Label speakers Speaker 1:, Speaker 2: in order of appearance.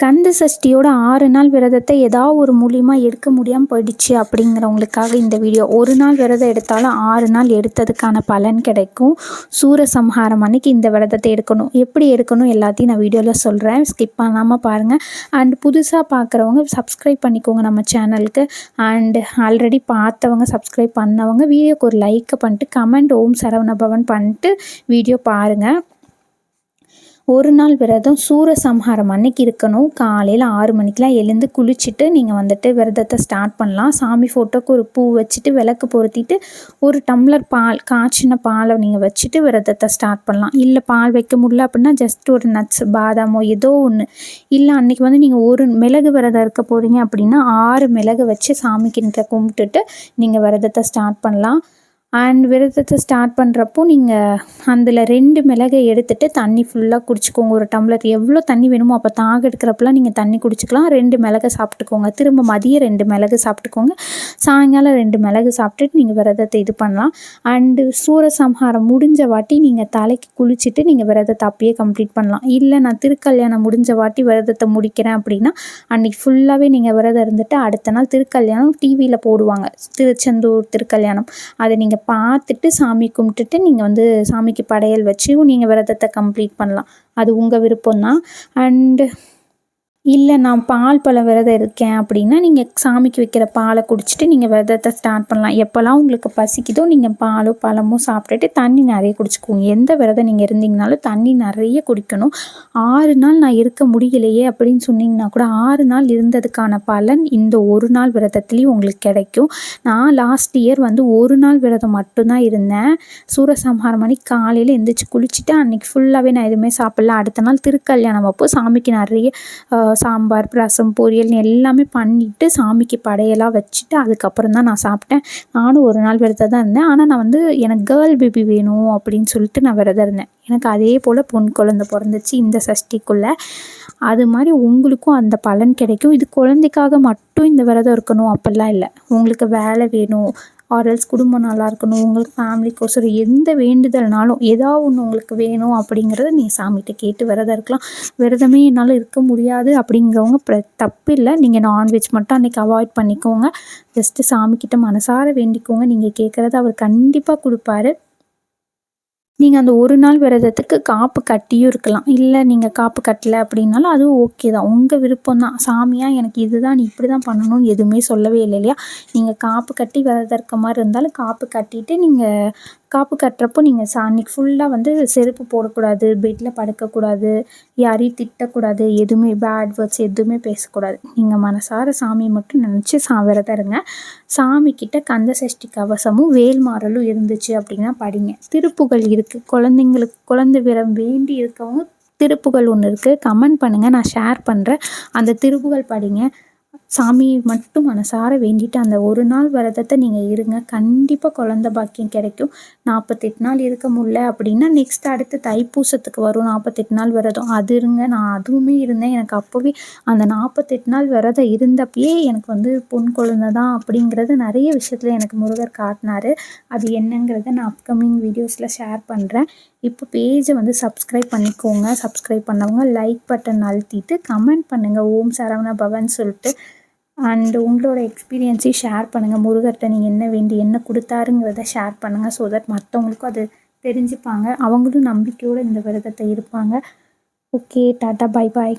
Speaker 1: கந்த சஷ்டியோட ஆறு நாள் விரதத்தை ஏதாவது ஒரு மூலியமாக எடுக்க முடியாமல் போயிடுச்சு அப்படிங்கிறவங்களுக்காக இந்த வீடியோ. ஒரு நாள் விரதம் எடுத்தாலும் ஆறு நாள் எடுத்ததுக்கான பலன் கிடைக்கும். சூரசம்ஹாரம் அன்னைக்கு இந்த விரதத்தை எடுக்கணும். எப்படி எடுக்கணும் எல்லாத்தையும் நான் வீடியோவில் சொல்கிறேன் ஸ்கிப் பண்ணாமல் பாருங்கள் அண்ட் புதுசாக பார்க்குறவங்க சப்ஸ்கிரைப் பண்ணிக்கோங்க நம்ம சேனலுக்கு அண்டு ஆல்ரெடி பார்த்தவங்க சப்ஸ்கிரைப் பண்ணவங்க வீடியோக்கு ஒரு லைக்கை பண்ணிட்டு கமெண்ட் ஓம் சரவணபவன் பண்ணிட்டு வீடியோ பாருங்கள் ஒரு நாள் விரதம் சூரசம்ஹாரம் அன்னைக்கு இருக்கணும். காலையில் ஆறு மணிக்கெலாம் எழுந்து குளிச்சுட்டு நீங்கள் வந்துட்டு விரதத்தை ஸ்டார்ட் பண்ணலாம். சாமி ஃபோட்டோக்கு ஒரு பூ வச்சுட்டு விளக்கு பொருத்திட்டு ஒரு டம்ளர் பால் காய்ச்சின பாலை நீங்கள் வச்சுட்டு விரதத்தை ஸ்டார்ட் பண்ணலாம். இல்லை பால் வைக்க முடியல அப்படின்னா ஜஸ்ட் ஒரு நட்ஸ் பாதாமோ ஏதோ ஒன்று இல்லை அன்றைக்கி வந்து நீங்கள் ஒரு மிளகு விரதம் இருக்க போகிறீங்க அப்படின்னா ஆறு மிளகு வச்சு சாமிக்கிட்ட கும்பிட்டுட்டு நீங்கள் விரதத்தை ஸ்டார்ட் பண்ணலாம். அண்ட் விரதத்தை ஸ்டார்ட் பண்ணுறப்போ நீங்கள் அதில் ரெண்டு மிளகை எடுத்துகிட்டு தண்ணி ஃபுல்லாக குடிச்சிக்கோங்க. ஒரு டம்ளர் எவ்வளோ தண்ணி வேணுமோ அப்போ தாக எடுக்கிறப்பெல்லாம் நீங்கள் தண்ணி குடிச்சிக்கலாம். ரெண்டு மிளகை சாப்பிட்டுக்கோங்க. திரும்ப மதியம் ரெண்டு மிளகு சாப்பிட்டுக்கோங்க. சாயங்காலம் ரெண்டு மிளகு சாப்பிட்டுட்டு நீங்கள் விரதத்தை இது பண்ணலாம். அண்டு சூரசம்ஹாரம் முடிஞ்ச வாட்டி நீங்கள் தலைக்கு குளிச்சுட்டு நீங்கள் விரதத்தை அப்பயே கம்ப்ளீட் பண்ணலாம். இல்லை நான் திருக்கல்யாணம் முடிஞ்ச வாட்டி விரதத்தை முடிக்கிறேன் அப்படின்னா அன்றைக்கி ஃபுல்லாகவே நீங்கள் விரதம் இருந்துட்டு அடுத்த நாள் திருக்கல்யாணம் டிவியில் போடுவாங்க. திருச்செந்தூர் திருக்கல்யாணம். அதை நீங்கள் பார்த்துட்டு சாமி கும்பிட்டுட்டு நீங்கள் வந்து சாமிக்கு படையல் வச்சு நீங்கள் விரதத்தை கம்ப்ளீட் பண்ணலாம். அது உங்கள் விருப்பம் தான் அண்டு இல்லை நான் பால் பழம் விரதம் இருக்கேன் அப்படின்னா நீங்கள் சாமிக்கு வைக்கிற பாலை குடிச்சிட்டு நீங்கள் விரதத்தை ஸ்டார்ட் பண்ணலாம். எப்போல்லாம் உங்களுக்கு பசிக்குதோ நீங்கள் பாலோ பழமோ சாப்பிட்டுட்டு தண்ணி நிறைய குடிச்சிக்குவோம் எந்த விரதம் நீங்கள் இருந்தீங்கனாலும் தண்ணி நிறைய குடிக்கணும். ஆறு நாள் நான் இருக்க முடியலையே அப்படின்னு சொன்னீங்கன்னா கூட ஆறு நாள் இருந்ததுக்கான பலன் இந்த ஒரு நாள் விரதத்துலேயும் உங்களுக்கு கிடைக்கும். நான் லாஸ்ட் இயர் வந்து ஒரு நாள் விரதம் மட்டும்தான் இருந்தேன். சூரசம்ஹாரம் மணி காலையில் எந்திரிச்சு குளிச்சுட்டு அன்றைக்கி ஃபுல்லாகவே நான் எதுவுமே சாப்பிட்ல. அடுத்த நாள் திருக்கல்யாணம் அப்போ சாமிக்கு நிறைய சாம்பார் ரசம் பொரியல் எல்லாமே பண்ணிவிட்டு சாமிக்கு படையெல்லாம் வச்சுட்டு அதுக்கப்புறம் தான் நான் சாப்பிட்டேன். நானும் ஒரு நாள் விரதம் தான் இருந்தேன். ஆனால் நான் வந்து எனக்கு கேர்ள் பேபி வேணும் அப்படின்னு சொல்லிட்டு நான் விரதம் இருந்தேன். எனக்கு அதே போல் பொன் குழந்த பிறந்துச்சு இந்த சஷ்டிக்குள்ளே. அது மாதிரி உங்களுக்கும் அந்த பலன் கிடைக்கும். இது குழந்தைக்காக மட்டும் இந்த விரதம் இருக்கணும் அப்படிலாம் இல்லை. உங்களுக்கு வேலை வேணும் ஆர்எல்ஸ் குடும்பம் நல்லா இருக்கணும் உங்களுக்கு ஃபேமிலிக்கோசரம் எந்த வேண்டுதல்னாலும் ஏதாவது ஒன்று உங்களுக்கு வேணும் அப்படிங்கிறத நீங்கள் சாமிகிட்ட கேட்டு விரதம் இருக்கலாம். விரதமே என்னால் இருக்க முடியாது அப்படிங்கிறவங்க தப்பு இல்லை நீங்கள் நான்வெஜ் மட்டும் அன்றைக்கி அவாய்ட் பண்ணிக்கோங்க. ஜஸ்ட்டு சாமிக்கிட்ட மனசார வேண்டிக்கோங்க. நீங்கள் கேட்குறத அவர் கண்டிப்பாக கொடுப்பாரு. நீங்கள் அந்த ஒரு நாள் விரதத்துக்கு காப்பு கட்டியும் இருக்கலாம். இல்லை நீங்கள் காப்பு கட்டலை அப்படின்னாலும் அதுவும் ஓகே தான். உங்கள் விருப்பம் தான். சாமியாக எனக்கு இதுதான் நீ இப்படி தான் பண்ணணும். எதுவுமே சொல்லவே இல்லை இல்லையா? நீங்கள் காப்பு கட்டி விரதம் இருக்க மாதிரி இருந்தாலும் காப்பு கட்டிட்டு நீங்கள் காப்பு கட்டுறப்போ நீங்கள் சா அன்றைக்கி ஃபுல்லாக வந்து செருப்பு போடக்கூடாது பெட்டில் படுக்கக்கூடாது யாரையும் திட்டக்கூடாது எதுவுமே பேட் வேர்ட்ஸ் எதுவுமே பேசக்கூடாது. நீங்கள் மனசார சாமியை மட்டும் நினச்சி சா விரதம் இருங்க. சாமிக்கிட்ட கந்த சஷ்டி கவசமும் வேல்மாறலும் இருந்துச்சு அப்படின்னா படிங்க. திருப்புகள் இருக்குது குழந்தைங்களுக்கு குழந்தை விரம் வேண்டி இருக்கவங்க திருப்புகள் ஒன்று இருக்குது கமெண்ட் பண்ணுங்கள் நான் ஷேர் பண்ணுறேன் அந்த திருப்புகள் படிங்க. சாமியை மட்டும் மனசார வேண்டிட்டு அந்த ஒரு நாள் விரதத்தை நீங்கள் இருங்க. கண்டிப்பாக குழந்த பாக்கியம் கிடைக்கும். நாற்பத்தெட்டு நாள் இருக்க முடில அப்படின்னா நெக்ஸ்ட் அடுத்து தைப்பூசத்துக்கு வரும். நாற்பத்தெட்டு நாள் விரதம். அது இருங்க. நான் அதுவுமே இருந்தேன். எனக்கு அப்போவே அந்த நாற்பத்தெட்டு நாள் விரதம் இருந்தப்பயே எனக்கு வந்து பொன் குழந்தை தான் அப்படிங்கிறது நிறைய விஷயத்தில் எனக்கு முருகர் காட்டினார். அது என்னங்கிறத நான் அப்கமிங் வீடியோஸில் ஷேர் பண்ணுறேன் இப்போ பேஜை வந்து சப்ஸ்கிரைப் பண்ணிக்கோங்க. சப்ஸ்கிரைப் பண்ணவங்க லைக் பட்டன் அழுத்திட்டு கமெண்ட் பண்ணுங்கள் ஓம் சரவண பவன் சொல்லிட்டு அண்ட் உங்களோட எக்ஸ்பீரியன்ஸையும் ஷேர் பண்ணுங்கள் முருகர்கிட்ட நீங்கள் என்ன வேண்டி என்ன கொடுத்தாருங்கிறத ஷேர் பண்ணுங்கள் ஸோ தட் மற்றவங்களுக்கும் அது தெரிஞ்சுப்பாங்க. அவங்களும் நம்பிக்கையோடு இந்த விரதத்தை இருப்பாங்க. ஓகே டாட்டா பாய் பாய்